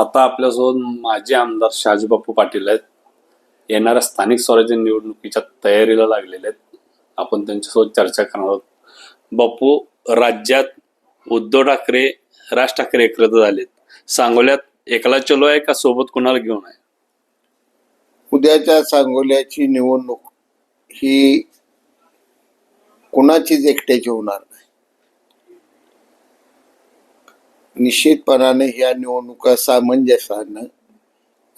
आता आपल्यासोबत माजी आमदार शहाजीबापू पाटील आहेत येणाऱ्या स्थानिक स्वराज्य निवडणुकीच्या तयारीला लागलेले आहेत. आपण त्यांच्यासोबत चर्चा करणार आहोत. बापू राज्यात उद्धव ठाकरे राज ठाकरे एकत्र झालेत. सांगोल्यात एकला चलो आहे का सोबत कुणाला घेऊन आहे? उद्याच्या सांगोल्याची निवडणूक ही कुणाचीच एकट्याची होणार नाही. निश्चितपणाने ह्या निवडणुका सामंजस्यानं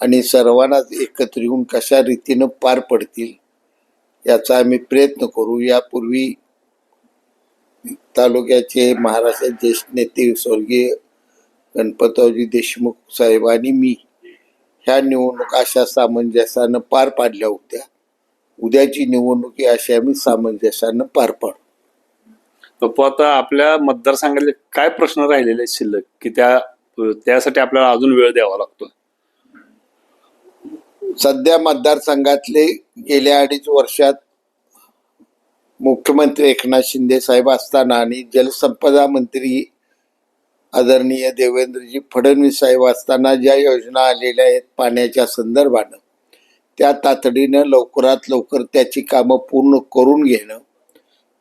आणि सर्वांनाच एकत्र येऊन कशा रीतीनं पार पडतील याचा आम्ही प्रयत्न करू. यापूर्वी तालुक्याचे महाराष्ट्र ज्येष्ठ नेते स्वर्गीय गणपतरावजी देशमुख साहेब आणि मी ह्या निवडणुका अशा सामंजस्यानं पार पाडल्या होत्या. उद्याची निवडणूक ही अशी आम्ही सामंजस्यानं पार पाडू. बापू आता आपल्या मतदारसंघातले काय प्रश्न राहिलेले आहेत शिल्लक? की त्या त्यासाठी आपल्याला अजून वेळ द्यावा लागतो सध्या मतदारसंघातले गेल्या अडीच वर्षात मुख्यमंत्री एकनाथ शिंदे साहेब असताना आणि जलसंपदा मंत्री आदरणीय देवेंद्रजी फडणवीस साहेब असताना ज्या योजना आलेल्या आहेत पाण्याच्या संदर्भानं त्या तातडीनं लवकरात लवकर त्याची कामं पूर्ण करून घेणं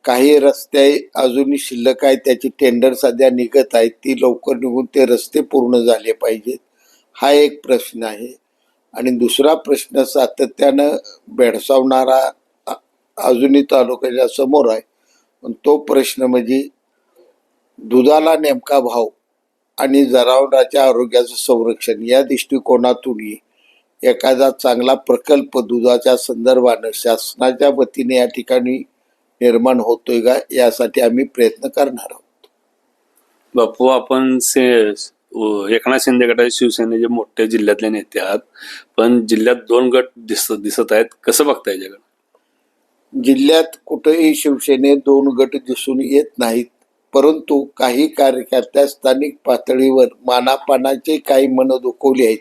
काही रस्ते अजूनही शिल्लक आहेत त्याची टेंडर सध्या निघत आहेत ती लवकर निघून ते रस्ते पूर्ण झाले पाहिजेत हा एक प्रश्न आहे. आणि दुसरा प्रश्न सातत्यानं भेडसावणारा अजूनही तालुक्याच्या समोर आहे. पण तो प्रश्न म्हणजे दुधाला नेमका भाव आणि जनावरांच्या आरोग्याचं संरक्षण या दृष्टिकोनातूनही एखादा चांगला प्रकल्प दुधाच्या संदर्भानं शासनाच्या वतीने या ठिकाणी निर्माण होतोय का यासाठी आम्ही प्रयत्न करणार आहोत. बापू आपण से एकनाथ शिंदे गटाचे शिवसेनेचे मोठे जिल्ह्यातले नेते आहात पण जिल्ह्यात दोन गट दिसत दिसत आहेत. कसं बघताय जगात जिल्ह्यात कुठेही शिवसेने दोन गट दिसून येत नाहीत परंतु काही कार्यकर्त्या स्थानिक पातळीवर मानापानाचे काही मनं दुखवली आहेत.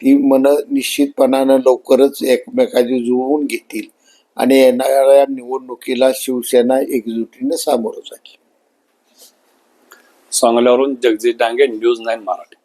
ती मनं निश्चितपणानं लवकरच एकमेकाची जुळवून घेतील. आणि येणाऱ्या निवडणुकीला शिवसेना एकजुटीने सामोरं जाईल. सांगल्यावरून जगजीत डांगे न्यूज नाईन मराठी.